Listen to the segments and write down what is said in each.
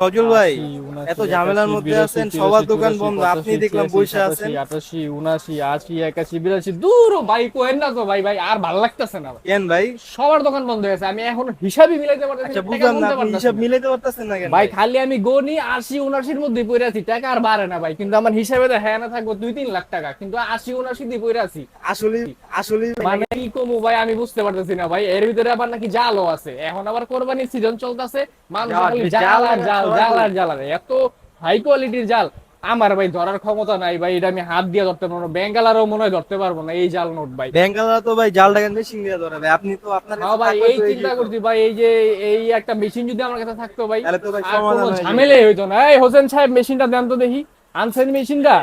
সজল ভাই এত ঝামেলার মধ্যে আছেন সবার দোকান বন্ধ আপনি দেখলাম বসে আছেন। সাতাশি, আটাশি উনাশি আশি একাশি বিরাশি দূর ভাই কোয়েন না তো ভাই ভাই আর ভালো লাগতেছে না কেন ভাই? সবার দোকান বন্ধ হয়েছে আমি এখন হিসাবই মিলাইতে পারতেছি আচ্ছা টাকা বুঝলাম না আপনি হিসাব মিলাইতে পারতেছেন না কেন ভাই খালি আমি গনি আশি উনাশির মধ্যে পড়ে আছি টাকা আর বাড়ে না ভাই কিন্তু আমার হিসাবে তো হ্যাঁ না থাকব দুই তিন লাখ টাকা কিন্তু আশি উনাশি দিয়ে পড়ে আছি। আসলে আসলে মানে কি কমু ভাই আমি বুঝতে পারতেছি না ভাই এর ভিতরে আবার নাকি জালও আছে এখন আবার কোরবানির সিজন চলতেছে মানুষ জাল, খালি জাল জাল আর আর জাল জাল আর জাল এত হাই কোয়ালিটির জাল। আমার ভাই ধরার ক্ষমতা নাই ভাই এটা আমি হাত দিয়ে ধরতে পারব বেঙ্গালারও মনে হয় ধরতে পারব না এই জাল নোট ভাই। তো ভাই জাল টাকা মেশিন দিয়ে ধরে ভাই? আপনি তো আপনার হ্যাঁ ভাই এই চিন্তা করছি ভাই এই যে এই একটা মেশিন যদি আমার কাছে থাকতো ভাই তাহলে তো ভাই কোনো ঝামেলাই হইতো না। এই হোসেন সাহেব মেশিনটা দেন তো দেখি। আনছেন মেশিনটা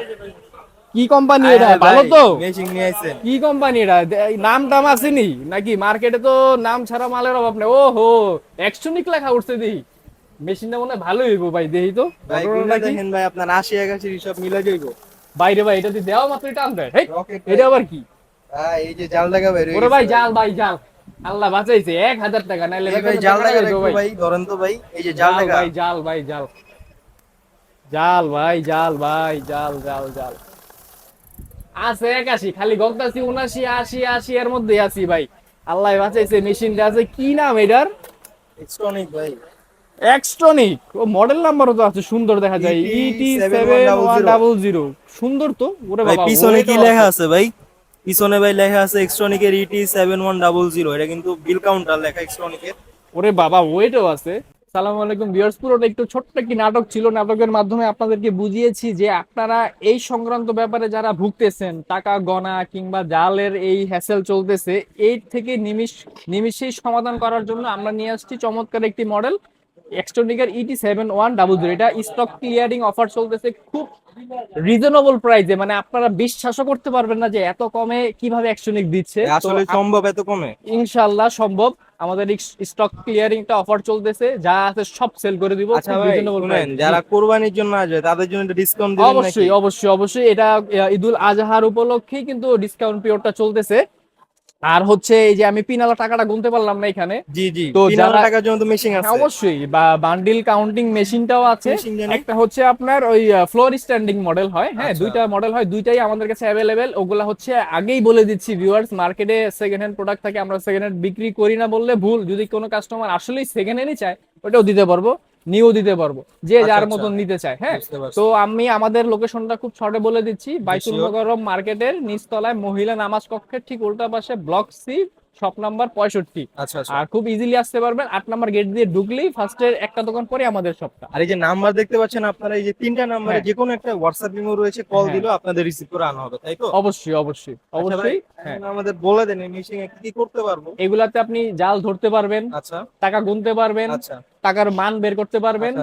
কি কোম্পানি এটা? ভালো তো? মেশিন নিয়ে কি কোম্পানি এটা? নাম টাম আসেনি? নাকি মার্কেটে তো নাম ছাড়া মালের অভাব নেই? ও হো এক্সট্রনিক লেখা উঠছে দেখি। মেশিনটা মনে হয় ভালোই হইব ভাই দেখি তো। দেখেন ভাই আপনার আশি একাশি সব মিলে যাইব। বাইরে ভাই এটা দেওয়া মাত্রই টান দেয় এটা আবার কি? ভাই এই যে জাল টাকা ভাই ওরে ভাই জাল ভাই জাল। আল্লাহ বাঁচাইছে এক হাজার টাকা নাইলে ভাই জাল রাখব ভাই। ধরেন তো ভাই এই যে জাল জাল ভাই জাল ভাই জাল। জাল ভাই জাল ভাই জাল জাল জাল। আছে একাশি খালি গন্তাছি উনাশি আশি আশি এর মধ্যে আছি ভাই। আল্লাহ বাঁচাইছে মেশিনটা আছে কি নাম এটার? এক্সট্রনিক ভাই। এক্সট্রনিক ও মডেল নাম্বারও তো আছে সুন্দর দেখা যায়। ইটি ডাবল জিরো সুন্দর তো ওরে বাবা পিছনে কি লেখা আছে। ভাই? পিছনে ভাই লেখা আছে এক্সট্রনিকের ET seven one double zero এটা কিন্তু বিল কাউন্টার লেখা এক্সট্রনিকের ওরে বাবা ওয়েটও আছে। সালাম আলাইকুম ভিউয়ার্স পুরোটা একটু ছোট্ট একটি নাটক ছিল নাটকের মাধ্যমে আপনাদেরকে বুঝিয়েছি যে আপনারা এই সংক্রান্ত ব্যাপারে যারা ভুগতেছেন টাকা গণা কিংবা জালের এই হ্যাসেল চলতেছে এই থেকে নিমিষ নিমিষেই সমাধান করার জন্য আমরা নিয়ে আসছি চমৎকার একটি model এক্সট্রনিকার ET seven one double zero এটা স্টক ক্লিয়ারিং অফার চলতেছে খুব রিজনেবল প্রাইসে মানে আপনারা বিশ্বাসও করতে পারবেন না যে এত কমে কীভাবে এক্সট্রনিক দিচ্ছে। আসলে সম্ভব এত কমে? ইনশাল্লাহ সম্ভব। আমাদের স্টক ক্লিয়ারিংটা অফার চলতেছে। যা আছে সব সেল করে দিব। আচ্ছা। যারা কোরবানির জন্য আসবে তাদের জন্য ডিসকাউন্ট দিবেন অবশ্যই অবশ্যই অবশ্যই। এটা ঈদুল আজহার উপলক্ষেই কিন্তু ডিসকাউন্ট পিরিয়ডটা চলতেছে। আর হচ্ছে এই যে আমি পিনালা টাকাটা গুনতে পারলাম না এখানে। জি জি। তো যারা- টাকার জন্য তো মেশিন হ্যাঁ, আছে। অবশ্যই। বা বান্ডিল কাউন্টিং মেশিনটাও আছে। একটা হচ্ছে আপনার ওই ফ্লোর স্ট্যান্ডিং মডেল হয় হ্যাঁ আচ্ছা। দুইটা মডেল হয় দুইটাই আমাদের কাছে অ্যাভেলেবেল ওগুলা হচ্ছে আগেই বলে দিচ্ছি ভিউয়ার্স মার্কেটে সেকেন্ড হ্যান্ড প্রোডাক্ট থাকে আমরা সেকেন্ড হ্যান্ড বিক্রি করি না বললে ভুল। যদি কোনো কাস্টমার আসলেই সেকেন্ড হ্যান্ডই চায় ওটাও দিতে পারব। নিউ দিতে পারব যে আচ্ছা, যার আচ্ছা। মতন নিতে চায় হ্যাঁ তো আমি আমাদের লোকেশনটা খুব শর্টে বলে দিচ্ছি বাইতুল. মোকাররম মার্কেটের নিচতলায় মহিলা নামাজ কক্ষের ঠিক উল্টা পাশে ব্লক সি শপ নাম্বার পঁয়ষট্টি। আচ্ছা আচ্ছা। আর খুব ইজিলি আসতে পারবেন আট নাম্বার গেট দিয়ে ঢুকলেই ফার্স্টের একটা দোকান পরে আমাদের শপটা আর এই যে নাম্বার দেখতে পাচ্ছেন আপনারা এই যে তিনটা নাম্বারে। যে কোনো একটা হোয়াটসঅ্যাপ ইমো রয়েছে কল হ্যাঁ। দিলেও আপনাদের রিসিভ করে আনা হবে তাই তো? অবশ্যই অবশ্যই আচ্ছা অবশ্যই হ্যাঁ। আমাদের বলে দেন এই মেশিনে কি করতে পারব? এগুলাতে আপনি জাল ধরতে পারবেন আচ্ছা। টাকা গুনতে পারবেন আচ্ছা। টাকার মান বের করতে পারবেন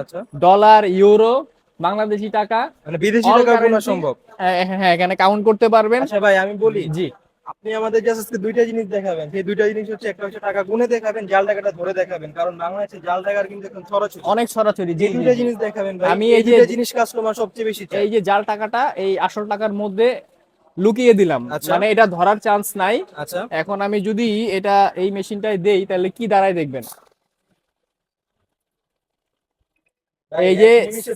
ডলার ইউরো বাংলাদেশি টাকা মানে বিদেশি টাকা গোনা সম্ভব? হ্যাঁ হ্যাঁ, এখানে কাউন্ট করতে পারবেন। আচ্ছা ভাই আমি বলি জি। আপনি আমাদের জাস্ট আজকে দুইটা জিনিস দেখাবেন। সেই দুইটা জিনিস হচ্ছে একটা হচ্ছে টাকা গুনে দেখাবেন জাল টাকাটা ধরে দেখাবেন। কারণ বাংলাদেশে জাল টাকার কিন্তু এখন ছড়াছড়ি অনেক সরাসরি জি, দুইটা জিনিস দেখাবেন ভাই। আমি এই যে- জিনিস কাস্টমার সবচেয়ে বেশি এই যে জাল টাকাটা এই আসল টাকার মধ্যে লুকিয়ে দিলাম। আচ্ছা। মানে এটা ধরার চান্স নাই। আচ্ছা। এখন আমি যদি এটা এই মেশিনটায় দেই তাহলে কি দাঁড়ায় দেখবেন? এই যে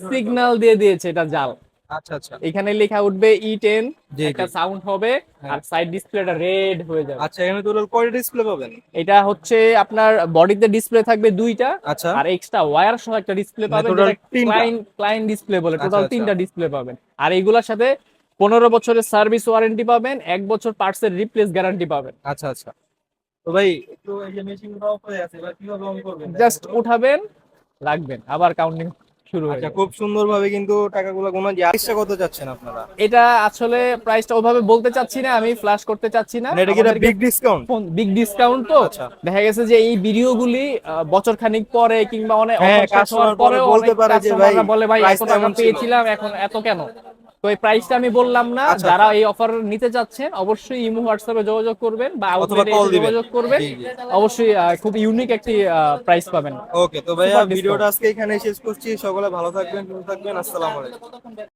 সিগন্যাল দিয়ে দিয়েছে এটা জাল। আচ্ছা আচ্ছা। এখানে লেখা উঠবে ই টেন জি, একটা সাউন্ড হবে হ্যাঁ। আর সাইড ডিসপ্লেটা রেড হয়ে যাবে। আচ্ছা এখানে কয়টা ডিসপ্লে পাবেন? এটা হচ্ছে আপনার বডিতে ডিসপ্লে থাকবে দুইটা আচ্ছা। আর এক্সট্রা ওয়্যার সহ একটা ডিসপ্লে মানে পাবেন ক্লায়েন্ট ডিসপ্লে বলে আচ্ছা, টোটাল আচ্ছা। তিনটা ডিসপ্লে পাবেন। আর এইগুলোর সাথে পনেরো বছরের সার্ভিস ওয়ারেন্টি পাবেন এক বছর পার্টস এর রিপ্লেস গ্যারান্টি পাবেন। আচ্ছা আচ্ছা। তো ভাই একটু এই যে মেশিন অফ হয়ে আছে এবার কীভাবে অন করবেন? জাস্ট উঠাবেন রাখবেন আবার কাউন্টিং শুরু আচ্ছা খুব সুন্দরভাবে কিন্তু টাকাগুলো গোনা যে আইসটা কত চাচ্ছেন আপনারা? এটা আসলে প্রাইসটা ওভাবে বলতে চাচ্ছি না আমি ফ্ল্যাশ করতে চাচ্ছি না। এটা কি বিগ ডিসকাউন্ট বিগ ডিসকাউন্ট তো। আচ্ছা। দেখা গেছে যে এই ভিডিওগুলি বছর খানিক পরে কিংবা অনেক হ্যাঁ, অফার হওয়ার customer পরে বলতে পারে যে ভাই, বলে ভাই এত টাকা পেয়েছিলাম এখন এত কেন? তো এই প্রাইসটা আমি বললাম না আচ্ছা, যারা আচ্ছা। এই অফার নিতে যাচ্ছেন অবশ্যই ইমো হোয়াটসঅ্যাপে যোগাযোগ করবেন বা আউটলেটে যোগাযোগ করবেন। অবশ্যই খুব ইউনিক একটি প্রাইস পাবেন। ওকে তো ভাইয়া ভিডিওটা আজকে এখানে শেষ করছি। সকলে ভালো থাকবেন সুস্থ থাকবেন। আসসালামু আলাইকুম।